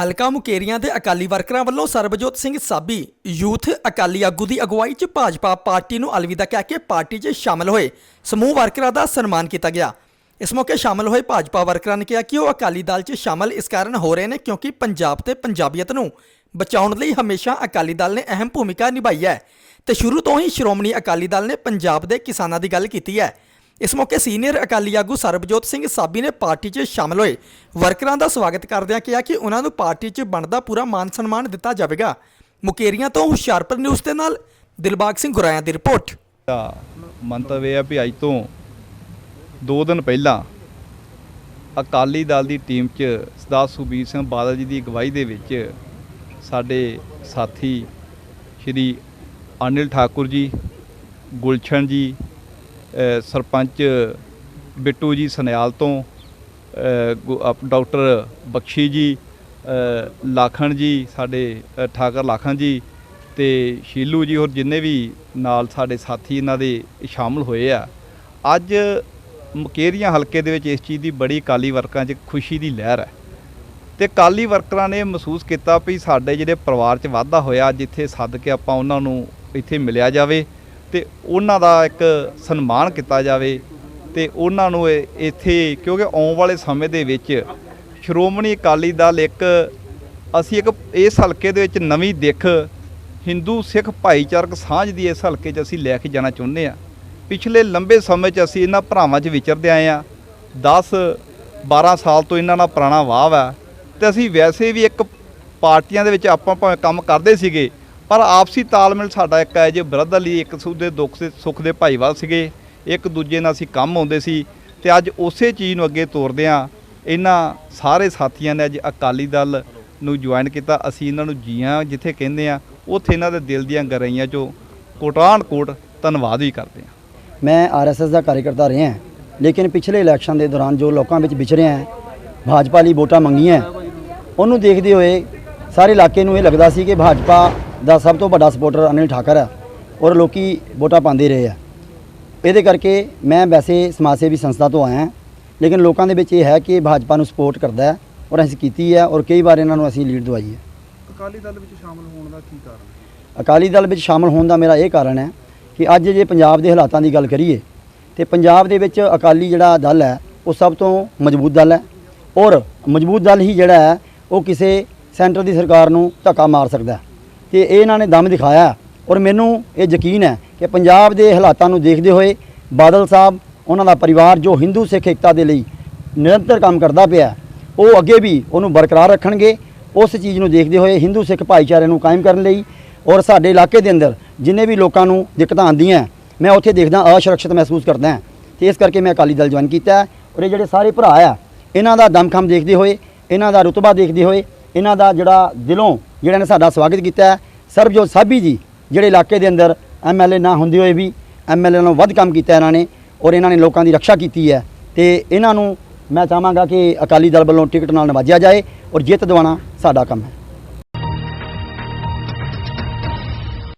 ਹਲਕਾ ਮੁਕੇਰੀਆਂ ਦੇ ਅਕਾਲੀ ਵਰਕਰਾਂ ਵੱਲੋਂ ਸਰਬਜੋਤ ਸਿੰਘ ਸਾਬੀ ਯੂਥ ਅਕਾਲੀ ਆਗੂ ਦੀ ਅਗਵਾਈ 'ਚ ਭਾਜਪਾ ਪਾਰਟੀ ਨੂੰ ਅਲਵਿਦਾ ਕਹਿ ਕੇ ਪਾਰਟੀ 'ਚ ਸ਼ਾਮਲ ਹੋਏ। ਸਮੂਹ ਵਰਕਰਾਂ ਦਾ ਸਨਮਾਨ ਕੀਤਾ ਗਿਆ। ਇਸ ਮੌਕੇ ਸ਼ਾਮਲ ਹੋਏ ਭਾਜਪਾ ਵਰਕਰਾਂ ਨੇ ਕਿਹਾ ਕਿ ਉਹ ਅਕਾਲੀ ਦਲ 'ਚ ਸ਼ਾਮਲ ਇਸ ਕਾਰਨ ਹੋ ਰਹੇ ਨੇ ਕਿਉਂਕਿ ਪੰਜਾਬ ਤੇ ਪੰਜਾਬੀਅਤ ਨੂੰ ਬਚਾਉਣ ਲਈ ਹਮੇਸ਼ਾ ਅਕਾਲੀ ਦਲ ਨੇ ਅਹਿਮ ਭੂਮਿਕਾ ਨਿਭਾਈ ਹੈ। ਤੇ ਸ਼ੁਰੂ ਤੋਂ ਹੀ ਸ਼੍ਰੋਮਣੀ ਅਕਾਲੀ ਦਲ ਨੇ ਪੰਜਾਬ ਦੇ ਕਿਸਾਨਾਂ ਦੀ ਗੱਲ ਕੀਤੀ ਹੈ। ਇਸ ਮੌਕੇ ਸੀਨੀਅਰ ਅਕਾਲੀ ਆਗੂ ਸਰਬਜੋਤ ਸਿੰਘ ਸਾਬੀ ਨੇ ਪਾਰਟੀ 'ਚ ਸ਼ਾਮਲ ਹੋਏ। ਵਰਕਰਾਂ ਦਾ ਸਵਾਗਤ ਕਰਦਿਆਂ ਕਿਹਾ ਕਿ ਉਹਨਾਂ ਨੂੰ ਪਾਰਟੀ 'ਚ ਬਣਦਾ ਪੂਰਾ ਮਾਨ ਸਨਮਾਨ ਦਿੱਤਾ ਜਾਵੇਗਾ। ਮੁਕੇਰੀਆਂ ਤੋਂ ਹੁਸ਼ਿਆਰਪੁਰ ਨਿਊਜ਼ ਦੇ ਨਾਲ ਦਿਲਬਾਗ ਸਿੰਘ ਗੁਰਾਇਆ ਦੀ ਰਿਪੋਰਟ। ਮੰਤਵ ਇਹ ਹੈ ਵੀ ਅੱਜ ਤੋਂ 2 ਦਿਨ ਪਹਿਲਾਂ ਅਕਾਲੀ ਦਲ ਦੀ ਟੀਮ 'ਚ ਸਰਦਾਰ ਸੁਬੀਰ ਸਿੰਘ ਬਾਦਲ ਜੀ ਦੀ ਅਗਵਾਈ ਦੇ ਵਿੱਚ ਸਾਡੇ ਸਾਥੀ ਸ਼੍ਰੀ ਅਨਿਲ ਠਾਕੁਰ ਜੀ, ਗੁਲਸ਼ਨ ਜੀ ਸਰਪੰਚ ਬਿੱਟੂ ਜੀ ਸਨਿਆਲ ਤੋਂ ਗੁ- ਆਪ- ਡਾਕਟਰ ਬਖਸ਼ੀ ਜੀ ਲਾਖਣ ਜੀ, ਸਾਡੇ ਠਾਕਰ ਲਾਖਣ ਜੀ ਤੇ ਸ਼ੀਲੂ ਜੀ ਹੋਰ ਜਿੰਨੇ ਵੀ ਨਾਲ ਸਾਡੇ ਸਾਥੀ ਇਹਨਾਂ ਦੇ ਸ਼ਾਮਲ ਹੋਏ ਆ। ਅੱਜ ਮਕੇਰੀਆਂ ਹਲਕੇ ਦੇ ਵਿੱਚ ਇਸ ਚੀਜ਼ ਦੀ ਬੜੀ ਕਾਲੀ ਵਰਕਰਾਂ 'ਚ ਖੁਸ਼ੀ ਦੀ ਲਹਿਰ ਹੈ? ਤੇ ਕਾਲੀ ਵਰਕਰਾਂ ਨੇ ਮਹਿਸੂਸ ਕੀਤਾ ਵੀ ਸਾਡੇ ਜਿਹੜੇ ਪਰਿਵਾਰ 'ਚ ਵਾਧਾ ਹੋਇਆ, ਜਿੱਥੇ ਸੱਦ ਕੇ ਆਪਾਂ ਉਹਨਾਂ ਨੂੰ ਇੱਥੇ ਮਿਲਿਆ ਜਾਵੇ ਤੇ ਉਹਨਾਂ ਦਾ ਇੱਕ ਸਨਮਾਨ ਕੀਤਾ ਜਾਵੇ ਤੇ ਉਹਨਾਂ ਨੂੰ ਇੱਥੇ, ਕਿਉਂਕਿ ਆਉਣ ਵਾਲੇ ਸਮੇਂ ਦੇ ਵਿੱਚ ਸ਼੍ਰੋਮਣੀ ਅਕਾਲੀ ਦਲ ਇੱਕ, ਅਸੀਂ ਇੱਕ ਇਸ ਹਲਕੇ ਦੇ ਵਿੱਚ ਨਵੀਂ ਦਿੱਖ, ਹਿੰਦੂ ਸਿੱਖ ਭਾਈਚਾਰਕ ਸਾਂਝ ਦੀ ਇਸ ਹਲਕੇ 'ਚ ਅਸੀਂ ਲੈ ਕੇ ਜਾਣਾ ਚਾਹੁੰਦੇ ਆ ਪਿਛਲੇ ਲੰਬੇ ਸਮੇਂ 'ਚ ਅਸੀਂ ਇਹਨਾਂ ਭਰਾਵਾਂ 'ਚ ਵਿਚਰਦੇ ਆਏ ਆ 10 12 ਸਾਲ ਤੋਂ ਇਹਨਾਂ ਨਾਲ ਪੁਰਾਣਾ ਵਾਹ ਹੈ ਤੇ ਅਸੀਂ ਵੈਸੇ ਵੀ ਇੱਕ ਪਾਰਟੀਆਂ ਦੇ ਵਿੱਚ ਆਪਾਂ ਭਾਵੇਂ ਕੰਮ ਕਰਦੇ ਸੀਗੇ ਪਰ ਆਪਸੀ ਤਾਲਮੇਲ ਸਾਡਾ ਇੱਕ ਹੈ ਜੇ ਬਰਦਰਲੀ ਇੱਕ ਦੂਜੇ ਦੇ ਦੁੱਖ ਦੇ ਸੁੱਖ ਦੇ ਭਾਈਵਾਲ ਸੀਗੇ, ਇੱਕ ਦੂਜੇ ਨਾਲ ਅਸੀਂ ਕੰਮ ਆਉਂਦੇ ਸੀ ਤੇ ਅੱਜ ਉਸੇ ਚੀਜ਼ ਨੂੰ ਅੱਗੇ ਤੋਰਦੇ ਆ ਇਹਨਾਂ ਸਾਰੇ ਸਾਥੀਆਂ ਨੇ ਅੱਜ ਅਕਾਲੀ ਦਲ ਨੂੰ ਜੁਆਇਨ ਕੀਤਾ। ਅਸੀਂ ਇਹਨਾਂ ਨੂੰ ਜੀਆਂ ਜਿੱਥੇ ਕਹਿੰਦੇ ਆ ਉੱਥੇ ਇਹਨਾਂ ਦੇ ਦਿਲ ਦੀਆਂ ਗਰਾਈਆਂ ਚੋਂ ਕੋਟਾਨ ਕੋਟ ਧੰਨਵਾਦ ਵੀ ਕਰਦੇ ਆ ਮੈਂ ਆਰਐਸਐਸ ਦਾ ਕਾਰਜਕਰਤਾ ਰਿਹਾ ਹਾਂ, ਲੇਕਿਨ ਪਿਛਲੇ ਇਲੈਕਸ਼ਨ ਦੇ ਦੌਰਾਨ ਜੋ ਲੋਕਾਂ ਵਿੱਚ ਵਿਚਰਿਆ ਹੈ, ਭਾਜਪਾ ਲਈ ਵੋਟਾਂ ਮੰਗੀਆਂ ਉਹਨੂੰ ਦੇਖਦੇ ਹੋਏ ਸਾਰੇ ਇਲਾਕੇ ਨੂੰ ਇਹ ਲੱਗਦਾ ਸੀ ਕਿ ਭਾਜਪਾ ਦਾ ਸਭ ਤੋਂ ਵੱਡਾ ਸਪੋਰਟਰ ਅਨਿਲ ਠਾਕਰ ਹੈ ਔਰ ਲੋਕੀ ਵੋਟਾਂ ਪਾਉਂਦੇ ਰਹੇ ਆ। ਇਹਦੇ ਕਰਕੇ ਮੈਂ ਵੈਸੇ ਸਮਾਜ ਸੇਵੀ ਸੰਸਥਾ ਤੋਂ ਆਇਆ ਲੇਕਿਨ ਲੋਕਾਂ ਦੇ ਵਿੱਚ ਇਹ ਹੈ ਕਿ ਭਾਜਪਾ ਨੂੰ ਸਪੋਰਟ ਕਰਦਾ ਹੈ ਔਰ ਅਸੀਂ ਕੀਤੀ ਹੈ ਔਰ ਕਈ ਵਾਰ ਇਹਨਾਂ ਨੂੰ ਅਸੀਂ ਲੀਡ ਦਵਾਈ ਹੈ। ਅਕਾਲੀ ਦਲ ਵਿੱਚ ਸ਼ਾਮਲ ਹੋਣ ਦਾ ਕੀ ਕਾਰਨ? ਹੈ ਅਕਾਲੀ ਦਲ ਵਿੱਚ ਸ਼ਾਮਲ ਹੋਣ ਦਾ ਮੇਰਾ ਇਹ ਕਾਰਨ ਹੈ ਕਿ ਅੱਜ ਜੇ ਪੰਜਾਬ ਦੇ ਹਾਲਾਤਾਂ ਦੀ ਗੱਲ ਕਰੀਏ ਤੇ ਪੰਜਾਬ ਦੇ ਵਿੱਚ ਅਕਾਲੀ ਜਿਹੜਾ ਦਲ ਹੈ ਉਹ ਸਭ ਤੋਂ ਮਜ਼ਬੂਤ ਦਲ ਹੈ ਔਰ ਮਜ਼ਬੂਤ ਦਲ ਹੀ ਜਿਹੜਾ ਹੈ ਉਹ ਕਿਸੇ ਸੈਂਟਰ ਦੀ ਸਰਕਾਰ ਨੂੰ ਧੱਕਾ ਮਾਰ ਸਕਦਾ ਹੈ। ਤੇ ਇਹ ਇਹਨਾਂ ਨੇ ਦਮ ਦਿਖਾਇਆ ਔਰ ਮੈਨੂੰ ਇਹ ਯਕੀਨ ਹੈ ਕਿ ਪੰਜਾਬ ਦੇ ਹਾਲਾਤਾਂ ਨੂੰ ਦੇਖਦੇ ਹੋਏ ਬਾਦਲ ਸਾਹਿਬ, ਉਹਨਾਂ ਦਾ ਪਰਿਵਾਰ ਜੋ ਹਿੰਦੂ ਸਿੱਖ ਏਕਤਾ ਦੇ ਲਈ ਨਿਰੰਤਰ ਕੰਮ ਕਰਦਾ ਪਿਆ ਉਹ ਅੱਗੇ ਵੀ ਉਹਨੂੰ ਬਰਕਰਾਰ ਰੱਖਣਗੇ। ਉਸ ਚੀਜ਼ ਨੂੰ ਦੇਖਦੇ ਹੋਏ ਹਿੰਦੂ ਸਿੱਖ ਭਾਈਚਾਰੇ ਨੂੰ ਕਾਇਮ ਕਰਨ ਲਈ ਔਰ ਸਾਡੇ ਇਲਾਕੇ ਦੇ ਅੰਦਰ ਜਿੰਨੇ ਵੀ ਲੋਕਾਂ ਨੂੰ ਦਿੱਕਤਾਂ ਆਉਂਦੀਆਂ ਮੈਂ ਉੱਥੇ ਦੇਖਦਾ ਅਸੁਰੱਖਿਅਤ ਮਹਿਸੂਸ ਕਰਦਾ ਹਾਂ। ਤੇ ਇਸ ਕਰਕੇ ਮੈਂ ਅਕਾਲੀ ਦਲ ਜੁਆਇਨ ਕੀਤਾ ਹੈ ਔਰ ਇਹ ਜਿਹੜੇ ਸਾਰੇ ਭਰਾ ਆ, ਇਹਨਾਂ ਦਾ ਦਮਖਮ ਦੇਖਦੇ ਹੋਏ, ਇਹਨਾਂ ਦਾ ਰੁਤਬਾ ਦੇਖਦੇ ਹੋਏ, ਇਹਨਾਂ ਦਾ ਜਿਹੜਾ ਦਿਲੋਂ ਜਿਹੜਾ ਨੇ ਸਾਡਾ ਸਵਾਗਤ ਕੀਤਾ ਸਰਬਜੋਤ ਸਾਬੀ ਜੀ, ਜਿਹੜੇ ਇਲਾਕੇ ਦੇ ਅੰਦਰ ਐਮਐਲਏ ਨਾ ਹੁੰਦੇ ਹੋਏ ਵੀ ਐਮਐਲਏ ਨਾਲੋਂ ਵੱਧ ਕੰਮ ਕੀਤਾ ਇਹਨਾਂ ਨੇ ਔਰ ਇਹਨਾਂ ਨੇ ਲੋਕਾਂ ਦੀ ਰੱਖਿਆ ਕੀਤੀ ਹੈ। ਤੇ ਇਹਨਾਂ ਨੂੰ ਮੈਂ ਚਾਹਾਂਗਾ ਕਿ ਅਕਾਲੀ ਦਲ ਵੱਲੋਂ ਟਿਕਟ ਨਾਲ ਨਵਾਜਿਆ ਜਾਏ ਔਰ ਜਿੱਤ ਦਿਵਾਉਣਾ ਸਾਡਾ ਕੰਮ ਹੈ।